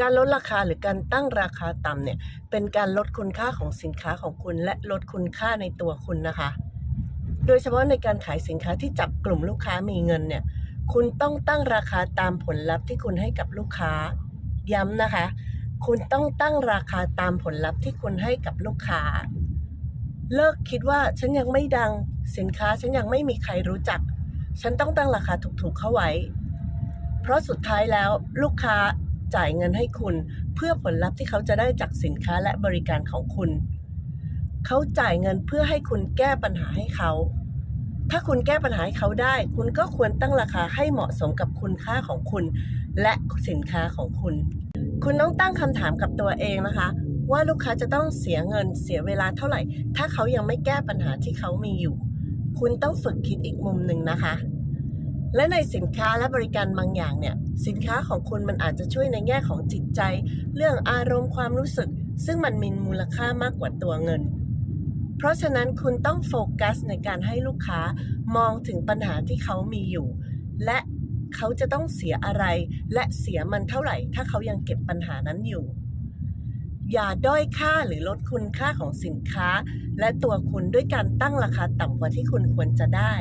การลดราคาหรือการตั้งราคาต่ำเนี่ยเป็นการลดคุณค่าของสินค้าของคุณ และลดคุณค่าในตัวคุณนะคะ โดยเฉพาะในการขายสินค้าที่จับกลุ่มลูกค้ามีเงินเนี่ยคุณต้องตั้งราคาตามผลลัพธ์ที่คุณให้กับลูกค้า ย้ำนะคะ คุณต้องตั้งราคาตามผลลัพธ์ที่คุณให้กับลูกค้า เลิกคิดว่าฉันยังไม่ดังสินค้าฉันยังไม่มีใครรู้จัก ฉันต้องตั้งราคาถูกๆเข้าไว้ เพราะสุดท้ายแล้วลูกค้า จ่ายเงินให้คุณ เพื่อผลลัพธ์ที่เขาจะได้จากสินค้าและบริการของคุณ เขาจ่ายเงินเพื่อให้คุณแก้ปัญหาให้เขา ถ้าคุณแก้ปัญหาให้เขาได้ คุณก็ควรตั้งราคาให้เหมาะสมกับคุณค่าของคุณ และสินค้าของคุณ คุณต้องตั้งคำถามกับตัวเองนะคะ ว่าลูกค้าจะต้องเสียเงินเสียเวลาเท่าไหร่ ถ้าเขายังไม่แก้ปัญหาที่เขามีอยู่ คุณต้องฝึกคิดอีกมุมหนึ่งนะคะ และในสินค้าและบริการบางอย่างเนี่ย สินค้าของคุณมันอาจจะช่วยในแง่ของจิตใจ เรื่องอารมณ์ความรู้สึก ซึ่งมันมีมูลค่ามากกว่าตัวเงิน เพราะฉะนั้นคุณต้องโฟกัสในการให้ลูกค้ามองถึงปัญหาที่เขามีอยู่ และเขาจะต้องเสียอะไร และเสียมันเท่าไหร่ ถ้าเขายังเก็บปัญหานั้นอยู่ อย่าด้อยค่าหรือลดคุณค่าของสินค้า และตัวคุณด้วยการตั้งราคาต่ำกว่าที่คุณควรจะได้